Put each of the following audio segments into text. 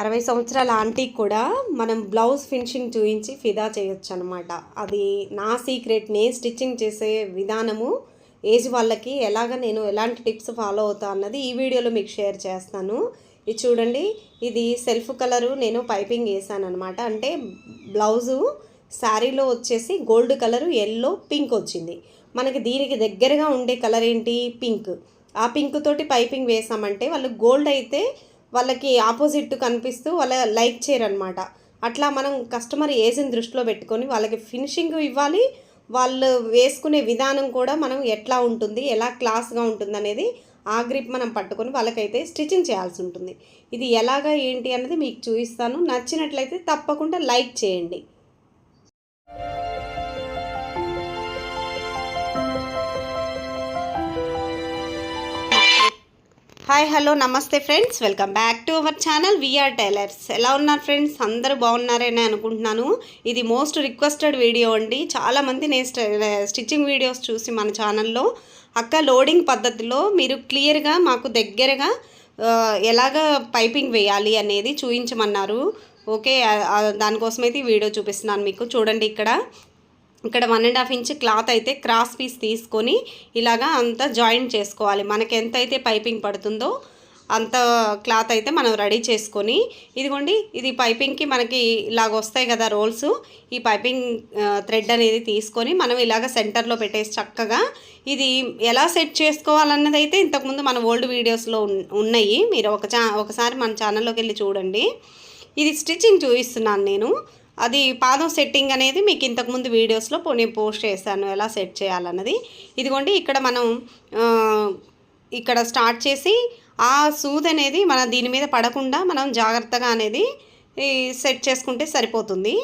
అరవై సంవత్సరాల ఆంటీకి కూడా మనం బ్లౌజ్ ఫినిషింగ్ చూపించి ఫిదా చేయొచ్చు అనమాట అది నా సీక్రెట్ నేను స్టిచ్చింగ్ చేసే విధానము ఏజ్ వాళ్ళకి ఎలాగ నేను ఎలాంటి టిప్స్ ఫాలో అవుతా అన్నది ఈ వీడియోలో మీకు షేర్ చేస్తాను. ఇది చూడండి ఇది సెల్ఫ్ కలరు నేను పైపింగ్ వేసాను అనమాట అంటే బ్లౌజు శారీలో వచ్చేసి గోల్డ్ కలరు ఎల్లో పింక్ వచ్చింది. మనకి దీనికి దగ్గరగా ఉండే కలర్ ఏంటి? పింక్. ఆ పింక్ తోటి పైపింగ్ వేసామంటే వాళ్ళు గోల్డ్ అయితే వాళ్ళకి ఆపోజిట్ కనిపిస్తూ వాళ్ళ లైక్ చేయరనమాట అట్లా మనం కస్టమర్ ఏజ్ని దృష్టిలో పెట్టుకొని వాళ్ళకి ఫినిషింగ్ ఇవ్వాలి. వాళ్ళు వేసుకునే విధానం కూడా మనం ఎట్లా ఉంటుంది ఎలా క్లాస్గా ఉంటుంది అనేది ఆ గ్రిప్ మనం పట్టుకొని వాళ్ళకైతే స్టిచ్చింగ్ చేయాల్సి ఉంటుంది. ఇది ఎలాగా ఏంటి అనేది మీకు చూపిస్తాను. నచ్చినట్లయితే తప్పకుండా లైక్ చేయండి. హాయ్ హలో నమస్తే friends. Welcome back to our channel VR tailors. ఎలా ఉన్నారు ఫ్రెండ్స్? అందరూ బాగున్నారని అనుకుంటున్నాను. ఇది మోస్ట్ రిక్వెస్టెడ్ వీడియో అండి. చాలామంది నేను స్టిచ్చింగ్ వీడియోస్ చూసి మన ఛానల్లో. అక్క లోడింగ్ పద్ధతిలో మీరు క్లియర్గా మాకు దగ్గరగా ఎలాగ పైపింగ్ వేయాలి అనేది చూపించమన్నారు ఓకే దానికోసమైతే ఈ వీడియో చూపిస్తున్నాను మీకు. చూడండి ఇక్కడ. ఇక్కడ one and half inch cloth అయితే క్రాస్ పీస్ తీసుకొని ఇలాగా అంతా జాయింట్ చేసుకోవాలి. మనకి ఎంత అయితే పైపింగ్ పడుతుందో అంత క్లాత్ అయితే మనం రెడీ చేసుకొని ఇదిగోండి ఇది పైపింగ్కి మనకి ఇలాగ వస్తాయి కదా రోల్స్ ఈ పైపింగ్ థ్రెడ్ అనేది తీసుకొని మనం ఇలాగ సెంటర్లో పెట్టేసి చక్కగా ఇది ఎలా సెట్ చేసుకోవాలన్నది అయితే ఇంతకుముందు మన ఓల్డ్ వీడియోస్లో ఉన్నాయి. మీరు ఒక చా ఒకసారి మన ఛానల్లోకి వెళ్ళి చూడండి. ఇది స్టిచ్చింగ్ చూపిస్తున్నాను నేను. అది పాదం సెట్టింగ్ అనేది మీకు ఇంతకుముందు వీడియోస్లో నేను పోస్ట్ చేశాను. ఎలా సెట్ చేయాలన్నది. ఇదిగోండి ఇక్కడ మనం ఇక్కడ స్టార్ట్ చేసి ఆ సూద్ అనేది మన దీని మీద పడకుండా మనం జాగ్రత్తగా అనేది సెట్ చేసుకుంటే సరిపోతుంది.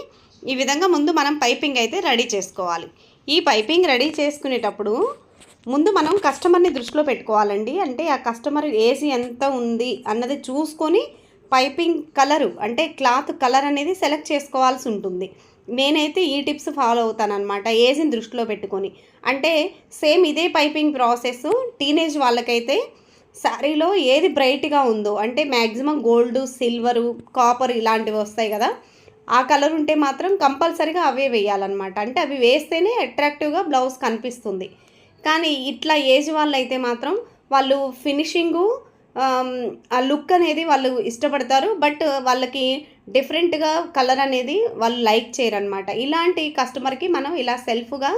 ఈ విధంగా ముందు మనం పైపింగ్ అయితే రెడీ చేసుకోవాలి. ఈ పైపింగ్ రెడీ చేసుకునేటప్పుడు ముందు మనం కస్టమర్ని దృష్టిలో పెట్టుకోవాలండి. అంటే ఆ కస్టమర్ ఏసీ ఎంత ఉంది అన్నది చూసుకొని పైపింగ్ కలరు అంటే క్లాత్ కలర్ అనేది సెలెక్ట్ చేసుకోవాల్సి ఉంటుంది. నేనైతే ఈ టిప్స్ ఫాలో అవుతానమాట ఏజ్ని దృష్టిలో పెట్టుకొని. అంటే సేమ్ ఇదే పైపింగ్ ప్రాసెస్ టీనేజ్ వాళ్ళకైతే శారీలో ఏది బ్రైట్గా ఉందో అంటే మ్యాక్సిమం గోల్డ్ సిల్వరు కాపర్ ఇలాంటివి వస్తాయి కదా ఆ కలర్ ఉంటే మాత్రం కంపల్సరీగా అవే వేయాలన్నమాట. అంటే అవి వేస్తేనే అట్రాక్టివ్గా బ్లౌజ్ కనిపిస్తుంది. కానీ ఇట్లా ఏజ్ వాళ్ళు అయితే మాత్రం వాళ్ళు ఫినిషింగు ఆ లుక్ అనేది వాళ్ళు ఇష్టపడతారు బట్ వాళ్ళకి డిఫరెంట్గా కలర్ అనేది వాళ్ళు లైక్ చేయరనమాట ఇలాంటి కస్టమర్కి మనం ఇలా సెల్ఫ్గా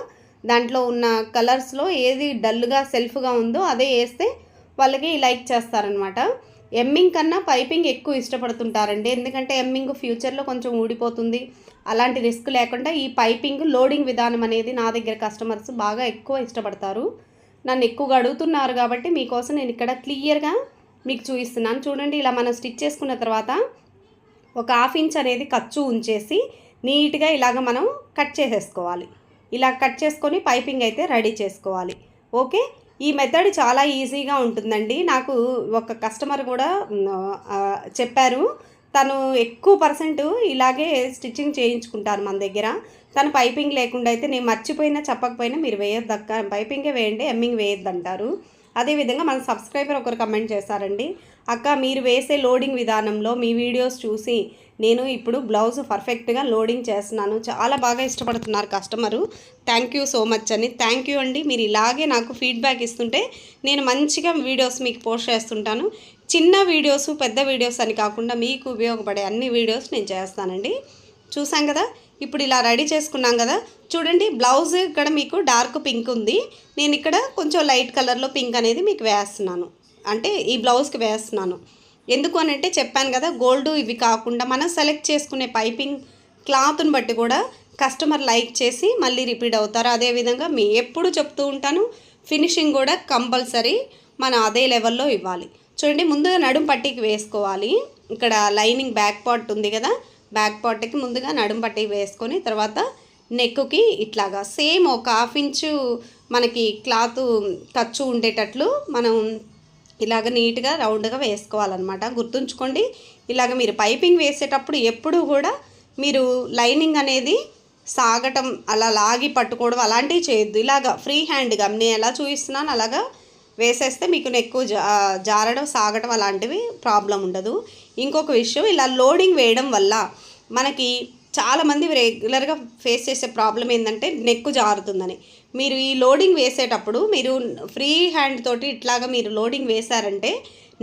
దాంట్లో ఉన్న కలర్స్లో ఏది డల్గా సెల్ఫ్గా ఉందో అదే వేస్తే వాళ్ళకి లైక్ చేస్తారనమాట ఎమ్మింగ్ కన్నా పైపింగ్ ఎక్కువ ఇష్టపడుతుంటారండి. ఎందుకంటే ఎమ్మింగ్ ఫ్యూచర్లో కొంచెం ఊడిపోతుంది. అలాంటి రిస్క్ లేకుండా ఈ పైపింగ్ లోడింగ్ విధానం అనేది నా దగ్గర కస్టమర్స్ బాగా ఎక్కువ ఇష్టపడతారు. నన్ను ఎక్కువగా అడుగుతున్నారు కాబట్టి మీకోసం నేను ఇక్కడ క్లియర్గా మీకు చూపిస్తున్నాను. చూడండి ఇలా మనం స్టిచ్ చేసుకున్న తర్వాత ఒక హాఫ్ ఇంచ్ అనేది ఖర్చు ఉంచేసి నీట్గా ఇలాగ మనం కట్ చేసేసుకోవాలి. ఇలా కట్ చేసుకొని పైపింగ్ అయితే రెడీ చేసుకోవాలి. ఓకే? ఈ మెథడ్ చాలా ఈజీగా ఉంటుందండి. నాకు ఒక కస్టమర్ కూడా చెప్పారు. తను ఎక్కువ పర్సెంట్ ఇలాగే స్టిచ్చింగ్ చేయించుకుంటారు మన దగ్గర. తను పైపింగ్ లేకుండా అయితే నేను మర్చిపోయినా చెప్పకపోయినా మీరు వేయొద్దు పైపింగే వేయండి ఎమ్మింగ్ వేయొద్దు అంటారు. అదేవిధంగా మన సబ్స్క్రైబర్ ఒకరు కమెంట్ చేశారండి అక్క మీరు వేసే లోడింగ్ విధానంలో మీ వీడియోస్ చూసి నేను ఇప్పుడు బ్లౌజ్ పర్ఫెక్ట్గా లోడింగ్ చేస్తున్నాను. చాలా బాగా ఇష్టపడుతున్నారు customer. Thank you so much అని థ్యాంక్ యూ అండి. మీరు ఇలాగే నాకు ఫీడ్బ్యాక్ ఇస్తుంటే నేను మంచిగా వీడియోస్ మీకు పోస్ట్ చేస్తుంటాను. చిన్న వీడియోస్ పెద్ద వీడియోస్ అని కాకుండా మీకు ఉపయోగపడే అన్ని వీడియోస్ నేను చేస్తానండి. చూసాం కదా? ఇప్పుడు ఇలా రెడీ చేసుకున్నాం కదా. చూడండి బ్లౌజ్ ఇక్కడ మీకు డార్క్ పింక్ ఉంది. నేను ఇక్కడ కొంచెం లైట్ కలర్లో పింక్ అనేది మీకు వేస్తున్నాను. అంటే ఈ బ్లౌజ్కి వేస్తున్నాను. ఎందుకు అని అంటే చెప్పాను కదా గోల్డ్ ఇవి కాకుండా మనం సెలెక్ట్ చేసుకునే పైపింగ్ క్లాత్ని బట్టి కూడా కస్టమర్ లైక్ చేసి మళ్ళీ రిపీట్ అవుతారు. అదేవిధంగా మీ ఎప్పుడు చెప్తూ ఉంటాను ఫినిషింగ్ కూడా కంపల్సరీ మనం అదే లెవెల్లో ఇవ్వాలి. చూడండి ముందుగా నడుం పట్టీకి వేసుకోవాలి. ఇక్కడ లైనింగ్ బ్యాక్ పార్ట్ ఉంది కదా బ్యాక్ పార్ట్కి ముందుగా నడుం పట్టి వేసుకొని తర్వాత నెక్కుకి ఇట్లాగా సేమ్ ఒక హాఫ్ ఇంచు మనకి క్లాత్ ఖర్చు ఉండేటట్లు మనం ఇలాగ నీట్గా రౌండ్గా వేసుకోవాలన్నమాట. గుర్తుంచుకోండి ఇలాగ మీరు పైపింగ్ వేసేటప్పుడు ఎప్పుడు కూడా మీరు లైనింగ్ అనేది సాగటం అలా లాగి పట్టుకోవడం అలాంటివి చేయొద్దు. ఇలాగ ఫ్రీ హ్యాండ్గా నేను ఎలా చూపిస్తున్నాను అలాగా వేసేస్తే మీకు ఎక్కువ జా జారడం సాగడం అలాంటివి ప్రాబ్లం ఉండదు. ఇంకొక విషయం ఇలా లోడింగ్ వేయడం వల్ల మనకి చాలామంది రెగ్యులర్గా ఫేస్ చేసే ప్రాబ్లం ఏంటంటే నెక్కు జారుతుందని. మీరు ఈ లోడింగ్ వేసేటప్పుడు మీరు ఫ్రీ హ్యాండ్ తోటి ఇట్లాగా మీరు లోడింగ్ వేశారంటే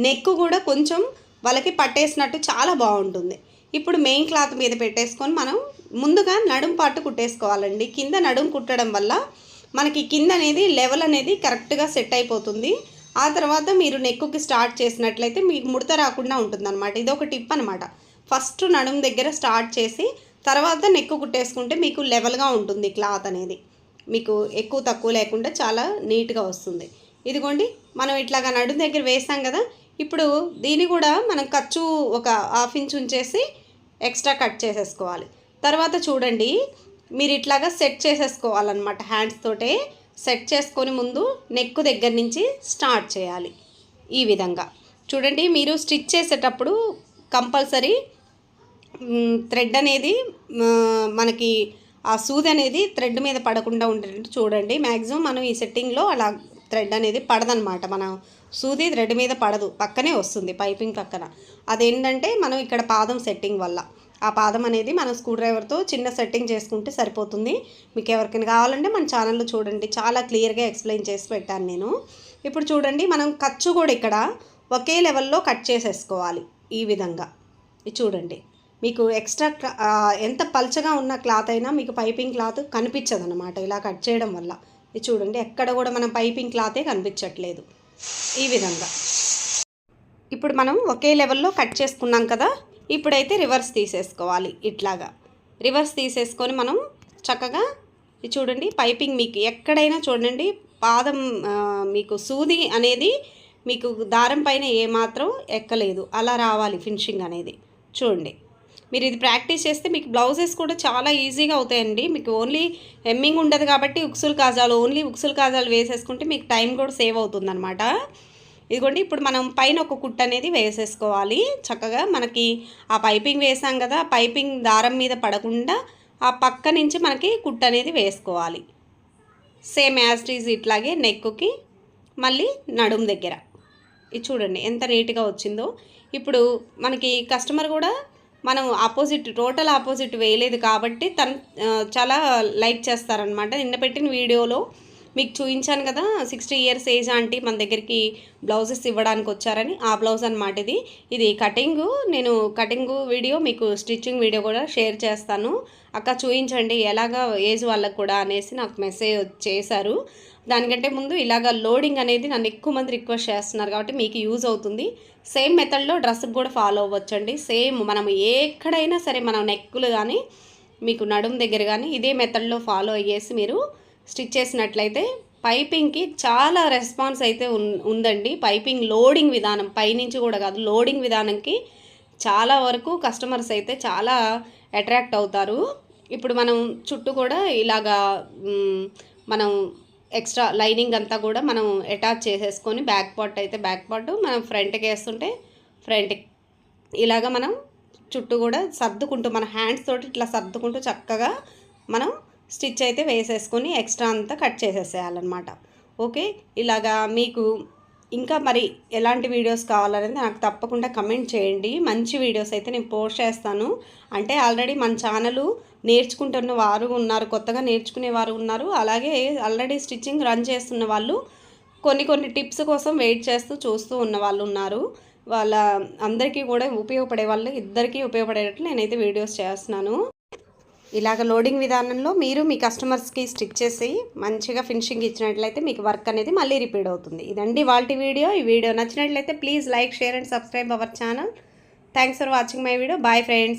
నెక్ కూడా కొంచెం వాళ్ళకి పట్టేసినట్టు చాలా బాగుంటుంది. ఇప్పుడు మెయిన్ క్లాత్ మీద పెట్టేసుకొని మనం ముందుగా నడుం పాటు కుట్టేసుకోవాలండి. కింద నడుం కుట్టడం వల్ల మనకి కింద అనేది లెవెల్ అనేది కరెక్ట్గా సెట్ అయిపోతుంది. ఆ తర్వాత మీరు నెక్కుకి స్టార్ట్ చేసినట్లయితే మీకు ముడత రాకుండా ఉంటుందన్నమాట. ఇది ఒక టిప్ అనమాట ఫస్ట్ నడుము దగ్గర స్టార్ట్ చేసి తర్వాత నెక్కు కుట్టేసుకుంటే మీకు లెవెల్గా ఉంటుంది క్లాత్ అనేది. మీకు ఎక్కువ తక్కువ లేకుండా చాలా నీట్గా వస్తుంది. ఇదిగోండి మనం ఇట్లాగా నడుము దగ్గర వేసాం కదా ఇప్పుడు దీన్ని కూడా మనం ఖర్చు ఒక హాఫ్ ఇంచ్ ఉంచేసి ఎక్స్ట్రా కట్ చేసేసుకోవాలి. తర్వాత చూడండి మీరు ఇట్లాగా సెట్ చేసేసుకోవాలన్నమాట. హ్యాండ్స్ తోటే సెట్ చేసుకొని ముందు నెక్ దగ్గర నుంచి స్టార్ట్ చేయాలి ఈ విధంగా. చూడండి మీరు స్టిచ్ చేసేటప్పుడు కంపల్సరీ థ్రెడ్ అనేది మనకి ఆ సూది అనేది థ్రెడ్ మీద పడకుండా ఉండేటట్టు చూడండి. మ్యాక్సిమం మనం ఈ సెట్టింగ్లో అలా థ్రెడ్ అనేది పడదనమాట మనం సూది థ్రెడ్ మీద పడదు. పక్కనే వస్తుంది పైపింగ్ పక్కన. అదేంటంటే మనం ఇక్కడ పాదం సెట్టింగ్ వల్ల. ఆ పాదం అనేది మనం స్క్రూ డ్రైవర్తో చిన్న సెట్టింగ్ చేసుకుంటే సరిపోతుంది. మీకు ఎవరికైనా కావాలంటే మన ఛానల్లో చూడండి. చాలా క్లియర్గా ఎక్స్ప్లెయిన్ చేసి పెట్టాను నేను. ఇప్పుడు చూడండి మనం ఖర్చు కూడా ఇక్కడ ఒకే లెవెల్లో కట్ చేసేసుకోవాలి ఈ విధంగా. ఇది చూడండి. మీకు ఎక్స్ట్రా క్లా- ఎంత పల్చగా ఉన్న క్లాత్ అయినా మీకు పైపింగ్ క్లాత్ కనిపించదు అనమాట ఇలా కట్ చేయడం వల్ల. ఇది చూడండి ఎక్కడ కూడా మనం పైపింగ్ క్లాతే కనిపించట్లేదు ఈ విధంగా. ఇప్పుడు మనం ఒకే లెవెల్లో కట్ చేసుకున్నాం కదా ఇప్పుడైతే రివర్స్ తీసేసుకోవాలి ఇట్లాగా. రివర్స్ తీసేసుకొని మనం చక్కగా చూడండి పైపింగ్ మీకు ఎక్కడైనా చూడండి పాదం మీకు సూది అనేది మీకు దారం పైన ఏమాత్రం ఎక్కలేదు. అలా రావాలి ఫినిషింగ్ అనేది. చూడండి. మీరు ఇది ప్రాక్టీస్ చేస్తే మీకు బ్లౌజెస్ కూడా చాలా ఈజీగా అవుతాయండి. మీకు ఓన్లీ హెమ్మింగ్ ఉండదు కాబట్టి ఉక్సులు కాజాలు ఓన్లీ ఉక్సులు కాజాలు వేసేసుకుంటే మీకు టైం కూడా సేవ్ అవుతుందన్నమాట. ఇదిగోండి ఇప్పుడు మనం పైన ఒక కుట్ట అనేది వేసేసుకోవాలి. చక్కగా మనకి ఆ పైపింగ్ వేసాం కదా పైపింగ్ దారం మీద పడకుండా ఆ పక్క నుంచి మనకి కుట్ట అనేది వేసుకోవాలి. సేమ్ యాస్టీజ్ ఇట్లాగే నెక్కుకి మళ్ళీ నడుం దగ్గర. ఇది చూడండి ఎంత నీట్గా వచ్చిందో. ఇప్పుడు మనకి కస్టమర్ కూడా మనం ఆపోజిట్ టోటల్ ఆపోజిట్ వేయలేదు కాబట్టి తను చాలా లైక్ చేస్తారనమాట నిన్న పెట్టిన వీడియోలో మీకు చూపించాను కదా సిక్స్టీ ఇయర్స్ ఏజ్ ఆంటీ మన దగ్గరికి బ్లౌజెస్ ఇవ్వడానికి వచ్చారని ఆ బ్లౌజ్ అనమాట ఇది. ఇది కటింగ్ నేను కటింగ్ వీడియో మీకు స్టిచ్చింగ్ వీడియో కూడా షేర్ చేస్తాను. అక్క చూపించండి ఎలాగా ఏజ్ వాళ్ళకు కూడా అనేసి నాకు మెసేజ్ చేశారు. దానికంటే ముందు ఇలాగ లోడింగ్ అనేది నన్ను ఎక్కువ మంది రిక్వెస్ట్ చేస్తున్నారు కాబట్టి మీకు యూజ్ అవుతుంది. సేమ్ మెథడ్లో డ్రెస్కి కూడా ఫాలో అవ్వచ్చండి. సేమ్ మనం ఎక్కడైనా సరే మనం నెక్కులు కానీ మీకు నడుం దగ్గర కానీ ఇదే మెథడ్లో ఫాలో అయ్యేసి మీరు స్టిచ్ చేసినట్లయితే పైపింగ్కి చాలా రెస్పాన్స్ అయితే ఉందండి. పైపింగ్ లోడింగ్ విధానం పైనుంచి కూడా కాదు లోడింగ్ విధానంకి చాలా వరకు కస్టమర్స్ అయితే చాలా అట్రాక్ట్ అవుతారు. ఇప్పుడు మనం చుట్టూ కూడా ఇలాగా మనం ఎక్స్ట్రా లైనింగ్ అంతా కూడా మనం అటాచ్ చేసేసుకొని బ్యాక్ పార్ట్ అయితే బ్యాక్ పార్ట్ మనం ఫ్రంట్కి వేస్తుంటే ఫ్రంట్ ఇలాగ మనం చుట్టూ కూడా సర్దుకుంటూ మన హ్యాండ్స్ తోటి ఇట్లా సర్దుకుంటూ చక్కగా మనం స్టిచ్ అయితే వేసేసుకొని ఎక్స్ట్రా అంతా కట్ చేసేసేయాలన్నమాట. ఓకే? ఇలాగా మీకు ఇంకా మరి ఎలాంటి వీడియోస్ కావాలనేది నాకు తప్పకుండా కమెంట్ చేయండి. మంచి వీడియోస్ అయితే నేను పోస్ట్ చేస్తాను. అంటే ఆల్రెడీ మన ఛానల్ నేర్చుకుంటున్న వారు ఉన్నారు కొత్తగా నేర్చుకునే వారు ఉన్నారు. అలాగే ఆల్రెడీ స్టిచ్చింగ్ రన్ చేస్తున్న వాళ్ళు కొన్ని కొన్ని టిప్స్ కోసం వెయిట్ చేస్తూ చూస్తూ ఉన్న వాళ్ళు ఉన్నారు. వాళ్ళ అందరికీ కూడా ఉపయోగపడే వాళ్ళు ఇద్దరికీ ఉపయోగపడేటట్లు నేనైతే వీడియోస్ చేస్తున్నాను. ఇలాగ లోడింగ్ విధానంలో మీరు మీ కస్టమర్స్కి స్టిక్ చేసి మంచిగా ఫినిషింగ్ ఇచ్చినట్లయితే మీకు వర్క్ అనేది మళ్ళీ రిపీట్ అవుతుంది. ఇదండి వాళ్ళ వీడియో. ఈ వీడియో నచ్చినట్లయితే please like share and subscribe our channel. Thanks for watching my video. Bye friends.